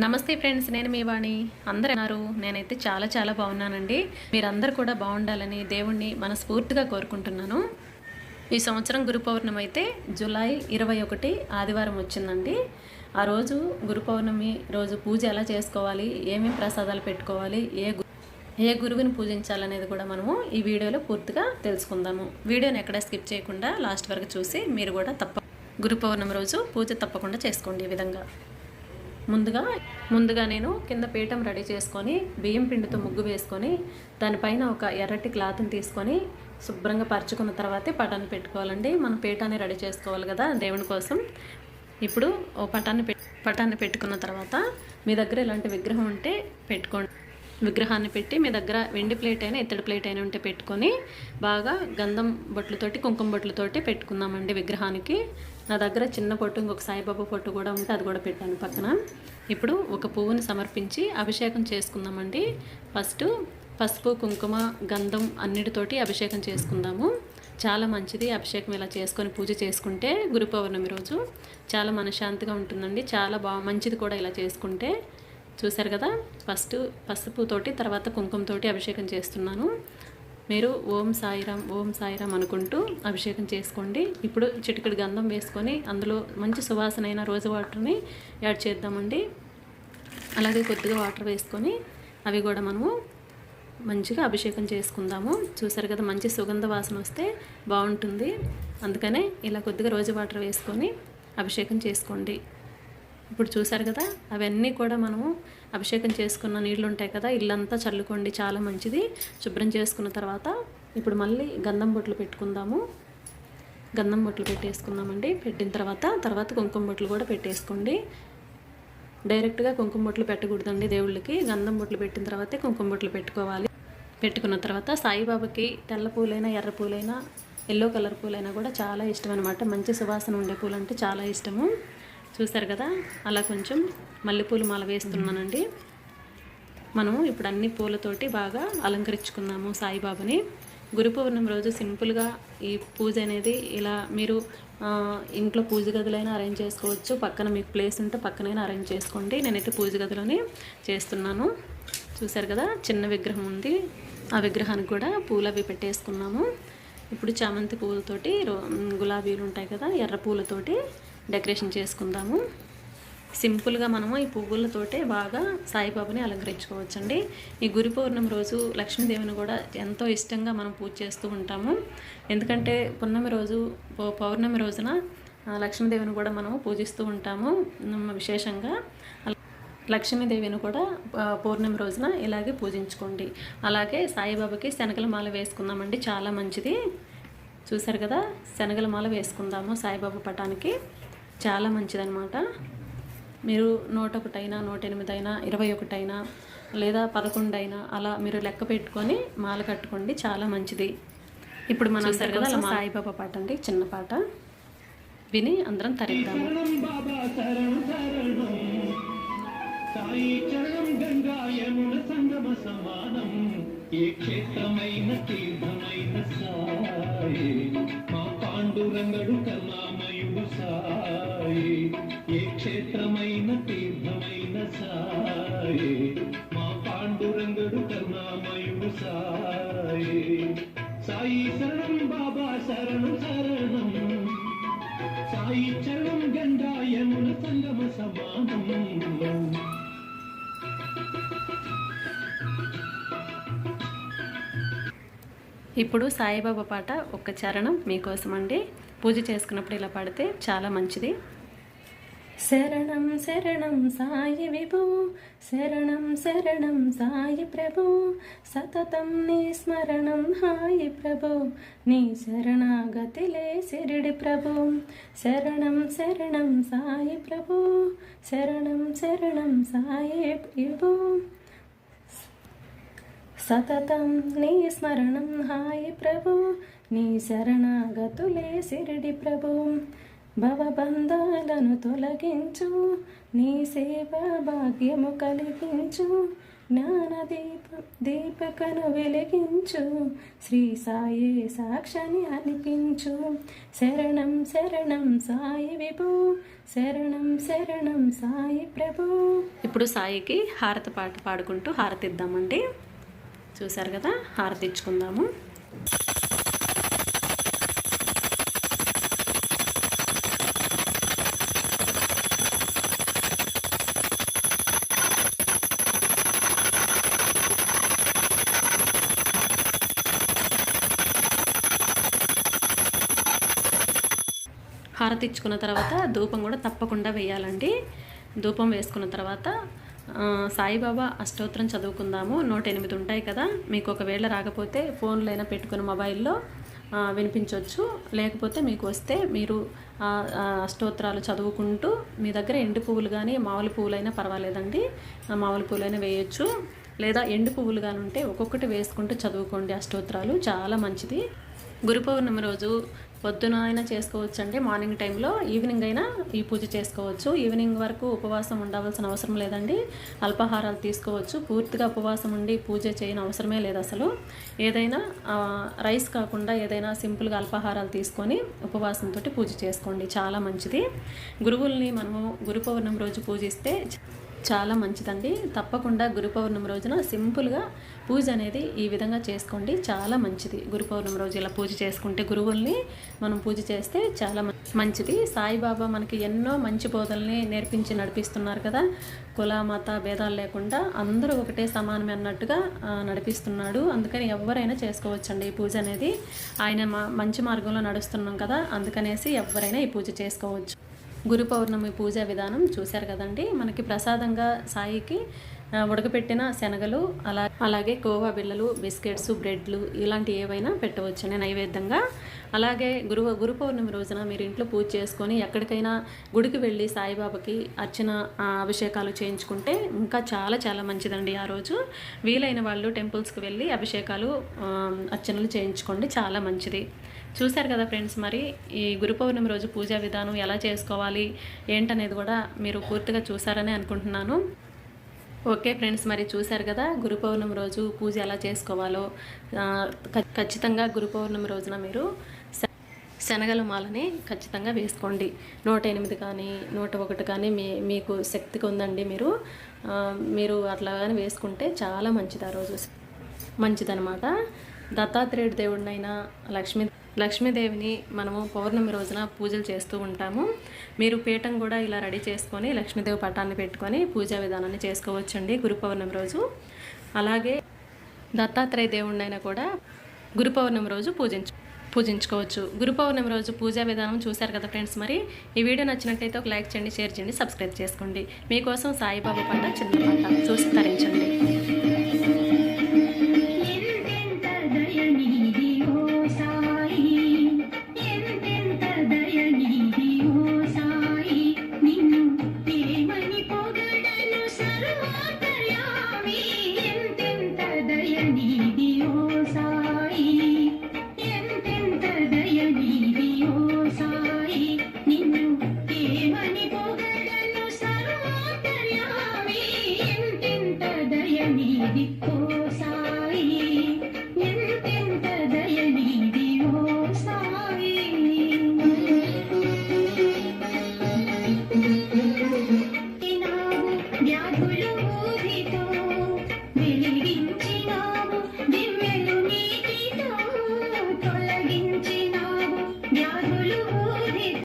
నమస్తే ఫ్రెండ్స్ నేను మీ వాణి. అందరు అన్నారు నేనైతే చాలా చాలా బాగున్నానండి. మీరందరూ కూడా బాగుండాలని దేవుణ్ణి మనస్ఫూర్తిగా కోరుకుంటున్నాను. ఈ సంవత్సరం గురు పౌర్ణమి అయితే జూలై ఇరవై ఒకటి ఆదివారం వచ్చిందండి. ఆ రోజు గురు పౌర్ణమి రోజు పూజ ఎలా చేసుకోవాలి? ఏమేమి ప్రసాదాలు పెట్టుకోవాలి? ఏ గు- ఏ గురువుని పూజించాలనేది కూడా మనము ఈ వీడియోలో పూర్తిగా తెలుసుకుందాము. వీడియోని ఎక్కడ స్కిప్ చేయకుండా లాస్ట్ వరకు చూసి మీరు కూడా తప్ప గురు పౌర్ణమి రోజు పూజ తప్పకుండా చేసుకోండి ఈ విధంగా. ముందుగా ముందుగా నేను కింద పీఠం రెడీ చేసుకొని బియ్యం పిండితో ముగ్గు వేసుకొని దానిపైన ఒక ఎర్రటి క్లాత్ని తీసుకొని శుభ్రంగా పరుచుకున్న తర్వాతే పటాన్ని పెట్టుకోవాలండి. మనం పీఠాన్ని రెడీ చేసుకోవాలి కదా దేవుని కోసం. ఇప్పుడు ఓ పటాన్ని పెట్ పటాన్ని పెట్టుకున్న తర్వాత మీ దగ్గర ఇలాంటి విగ్రహం ఉంటే పెట్టుకోండి. విగ్రహాన్ని పెట్టి మీ దగ్గర వెండి ప్లేట్ అయినా ఇత్తడి ప్లేట్ అయినా ఉంటే పెట్టుకొని బాగా గంధం బొట్లతోటి కుంకుమ బొట్లతోటి పెట్టుకుందామండి విగ్రహానికి. నా దగ్గర చిన్న పొట్టు ఇంకొక సాయిబాబా పొట్టు కూడా ఉంటే అది కూడా పెట్టాను పక్కన. ఇప్పుడు ఒక పువ్వుని సమర్పించి అభిషేకం చేసుకుందామండి. ఫస్ట్ పసుపు కుంకుమ గంధం అన్నిటితోటి అభిషేకం చేసుకుందాము. చాలా మంచిది అభిషేకం ఇలా చేసుకొని పూజ చేసుకుంటే గురు పౌర్ణమి రోజు. చాలా మనశ్శాంతిగా ఉంటుందండి. చాలా బాగా మంచిది కూడా ఇలా చేసుకుంటే. చూశారు కదా? ఫస్ట్ పసుపుతోటి తర్వాత కుంకుమతోటి అభిషేకం చేస్తున్నాను. మీరు ఓం సాయిరామ్ ఓం సాయిరామ్ అనుకుంటూ అభిషేకం చేసుకోండి. ఇప్పుడు చిటికెడు గంధం వేసుకొని అందులో మంచి సువాసన అయిన రోజు వాటర్ని యాడ్ చేద్దామండి. అలాగే కొద్దిగా వాటర్ వేసుకొని అవి కూడా మనము మంచిగా అభిషేకం చేసుకుందాము. చూసారు కదా మంచి సుగంధ వాసన వస్తే బాగుంటుంది. అందుకనే ఇలా కొద్దిగా రోజు వాటర్ వేసుకొని అభిషేకం చేసుకోండి. ఇప్పుడు చూసారు కదా అవన్నీ కూడా మనము అభిషేకం చేసుకున్న నీళ్ళు ఉంటాయి కదా ఇల్లంతా చల్లుకోండి చాలా మంచిది. శుభ్రం చేసుకున్న తర్వాత ఇప్పుడు మళ్ళీ గంధం బొట్లు పెట్టుకుందాము. గంధం బొట్లు పెట్టేసుకుందామండి. పెట్టిన తర్వాత తర్వాత కుంకుమ బొట్లు కూడా పెట్టేసుకోండి. డైరెక్ట్గా కుంకుమ బొట్లు పెట్టకూడదండి దేవుళ్ళకి. గంధం బొట్లు పెట్టిన తర్వాతే కుంకుమ బొట్లు పెట్టుకోవాలి. పెట్టుకున్న తర్వాత సాయిబాబాకి తెల్ల పూలైనా ఎర్ర పూలైనా ఎల్లో కలర్ పూలైనా కూడా చాలా ఇష్టం అనమాట మంచి సువాసన ఉండే పూలు అంటే చాలా ఇష్టము. చూసారు కదా? అలా కొంచెం మల్లెపూలు మాల వేస్తున్నానండి. మనము ఇప్పుడు అన్ని పూలతోటి బాగా అలంకరించుకుందాము సాయిబాబాని. గురు పౌర్ణం రోజు సింపుల్గా ఈ పూజ అనేది ఇలా మీరు ఇంట్లో పూజ గదులైనా అరేంజ్ చేసుకోవచ్చు. పక్కన మీకు ప్లేస్ ఉంటే పక్కనైనా అరేంజ్ చేసుకోండి. నేనైతే పూజ గదిలోనే చేస్తున్నాను. చూసారు కదా? చిన్న విగ్రహం ఉంది. ఆ విగ్రహానికి కూడా పూలు అవి పెట్టేసుకున్నాము. ఇప్పుడు చామంతి పూలతోటి రో- గులాబీలు ఉంటాయి కదా? ఎర్ర పూలతోటి డెకరేషన్ చేసుకుందాము. సింపుల్గా మనము ఈ పువ్వులతోటే బాగా సాయిబాబాని అలంకరించుకోవచ్చండి. ఈ గురి పౌర్ణమి రోజు లక్ష్మీదేవిని కూడా ఎంతో ఇష్టంగా మనం పూజ చేస్తూ ఉంటాము. ఎందుకంటే పున్నమి రోజు పౌ- పౌర్ణమి రోజున లక్ష్మీదేవిని కూడా మనము పూజిస్తూ ఉంటాము. విశేషంగా లక్ష్మీదేవిని కూడా పౌర్ణమి రోజున ఇలాగే పూజించుకోండి. అలాగే సాయిబాబాకి శనగల మాల వేసుకుందామండి. చాలా మంచిది. చూసారు కదా? శనగల మాల వేసుకుందాము సాయిబాబా పటానికి. చాలా మంచిదన్నమాట. మీరు నూట ఒకటైనా నూట ఎనిమిదైనా ఇరవై ఒకటైనా లేదా పదకొండు అయినా అలా మీరు లెక్క పెట్టుకొని మాల కట్టుకోండి చాలా మంచిది. ఇప్పుడు మనం కదా అలా సాయిబాబా పాట అండి చిన్న పాట. విని అందరం తరిద్దాము. శరణం బాబా శరణం శరణం సాయి చరణం గంగా యమున సంగమ సమానం ఏ క్షేత్రమైన తీర్థమైన సాయి మా పాండురంగడు కరుణామయుడు చరణం గంగా యమున సంగమ సమానం ఇప్పుడు సాయిబాబా పాట ఒక్క చరణం మీకోసం అండి పూజ చేసుకున్నప్పుడు ఇలా పాడితే చాలా మంచిది. శరణం శరణం సాయి విభు శరణం శరణం సాయి ప్రభు సతతం నీ స్మరణం హాయి ప్రభు నీ శరణాగతిలే సిరిడి ప్రభు శరణం శరణం సాయి ప్రభు శరణం శరణం సాయి విభు సతతం నీ స్మరణం హాయి ప్రభు నీ శరణాగతులే సిరిడి ప్రభు భవబంధాలను తొలగించు నీ సేవ భాగ్యము కలిగించు జ్ఞానదీప దీపకను వెలిగించు శ్రీ సాయి సాక్షిని అనిపించు శరణం శరణం సాయి విభు శరణం శరణం సాయి ప్రభు. ఇప్పుడు సాయికి హారతి పాట పాడుకుంటూ హారతి ఇద్దామండి చూసారు కదా? హారతి ఇచ్చుకుందాము హారతిచ్చుకున్న తర్వాత ధూపం కూడా తప్పకుండా వేయాలండి. ధూపం వేసుకున్న తర్వాత సాయిబాబా అష్టోత్తరం చదువుకుందాము. నూట ఎనిమిది ఉంటాయి కదా. మీకు ఒకవేళ రాకపోతే ఫోన్లో అయినా పెట్టుకుని మొబైల్లో వినిపించవచ్చు లేకపోతే మీకు వస్తే మీరు అష్టోత్తరాలు చదువుకుంటూ మీ దగ్గర ఎండు పువ్వులు కానీ మామూలు పువ్వులైనా పర్వాలేదండి. మామూలు పువ్వులైనా వేయొచ్చు. లేదా ఎండు పువ్వులు కానీ ఉంటే ఒక్కొక్కటి వేసుకుంటూ చదువుకోండి అష్టోత్తరాలు. చాలా మంచిది. గురు పౌర్ణమి రోజు పొద్దున అయినా చేసుకోవచ్చు అంటే మార్నింగ్ టైంలో ఈవినింగ్ అయినా ఈ పూజ చేసుకోవచ్చు. ఈవినింగ్ వరకు ఉపవాసం ఉండవలసిన అవసరం లేదండి. అల్పాహారాలు తీసుకోవచ్చు. పూర్తిగా ఉపవాసం ఉండి పూజ చేయని అవసరమే లేదు అసలు. ఏదైనా రైస్ కాకుండా ఏదైనా సింపుల్గా అల్పాహారాలు తీసుకొని ఉపవాసంతో పూజ చేసుకోండి. చాలా మంచిది. గురువుల్ని మనము గురు పౌర్ణమి రోజు పూజిస్తే చాలా మంచిదండి. తప్పకుండా గురు పౌర్ణమి రోజున సింపుల్గా పూజ అనేది ఈ విధంగా చేసుకోండి. చాలా మంచిది. గురు పౌర్ణమి రోజు ఇలా పూజ చేసుకుంటే గురువుల్ని మనం పూజ చేస్తే చాలా మంచిది. సాయిబాబా మనకి ఎన్నో మంచి బోధల్ని నేర్పించి నడిపిస్తున్నారు కదా. కుల మత భేదాలు లేకుండా అందరూ ఒకటే సమానమే అన్నట్టుగా నడిపిస్తున్నాడు. అందుకని ఎవరైనా చేసుకోవచ్చండి ఈ పూజ అనేది. ఆయన మా- మంచి మార్గంలో నడుస్తున్నాం కదా. అందుకనేసి ఎవరైనా ఈ పూజ చేసుకోవచ్చు. గురు పౌర్ణమి పూజా విధానం చూశారు కదండి. మనకి ప్రసాదంగా సాయికి ఉడకపెట్టిన శనగలు అలా అలాగే కోవా బిళ్ళలు బిస్కెట్స్ బ్రెడ్లు ఇలాంటి ఏవైనా పెట్టవచ్చండి నైవేద్యంగా. అలాగే గురు గురు పౌర్ణమి రోజున మీరు ఇంట్లో పూజ చేసుకొని ఎక్కడికైనా గుడికి వెళ్ళి సాయిబాబాకి అర్చన అభిషేకాలు చేయించుకుంటే ఇంకా చాలా చాలా మంచిదండి ఆ రోజు. వీలైన వాళ్ళు టెంపుల్స్కి వెళ్ళి అభిషేకాలు అర్చనలు చేయించుకోండి చాలా మంచిది. చూశారు కదా ఫ్రెండ్స్ మరి ఈ గురు పౌర్ణమి రోజు పూజా విధానం ఎలా చేసుకోవాలి ఏంటనేది కూడా మీరు పూర్తిగా చూసారని అనుకుంటున్నాను. ఓకే ఫ్రెండ్స్ మరి చూశారు కదా గురు పౌర్ణమి రోజు పూజ ఎలా చేసుకోవాలో. ఖచ్చితంగా గురు పౌర్ణమి రోజున మీరు శ- శనగల మాలని ఖచ్చితంగా వేసుకోండి. నూట ఎనిమిది కానీ నూట ఒకటి కానీ మీ మీకు శక్తికి ఉందండి మీరు. మీరు అట్లా కానీ వేసుకుంటే చాలా మంచిది ఆ రోజు. మంచిదనమాట దత్తాత్రేయుడి దేవుడినైనా లక్ష్మీ లక్ష్మీదేవిని మనము పౌర్ణమి రోజున పూజలు చేస్తూ ఉంటాము. మీరు పీఠం కూడా ఇలా రెడీ చేసుకొని లక్ష్మీదేవి పటాన్ని పెట్టుకొని పూజా విధానాన్ని చేసుకోవచ్చండి గురు పౌర్ణమి రోజు. అలాగే దత్తాత్రేయ దేవుడినైనా కూడా గురు పౌర్ణమి రోజు పూజించు పూజించుకోవచ్చు. గురు పౌర్ణమి రోజు పూజా విధానం చూశారు కదా ఫ్రెండ్స్ మరి? ఈ వీడియో నచ్చినట్లయితే ఒక లైక్ చేయండి షేర్ చేయండి సబ్స్క్రైబ్ చేసుకోండి. మీకోసం సాయిబాబా పంట చిన్న పంట చూసి తరించండి. Gini-gini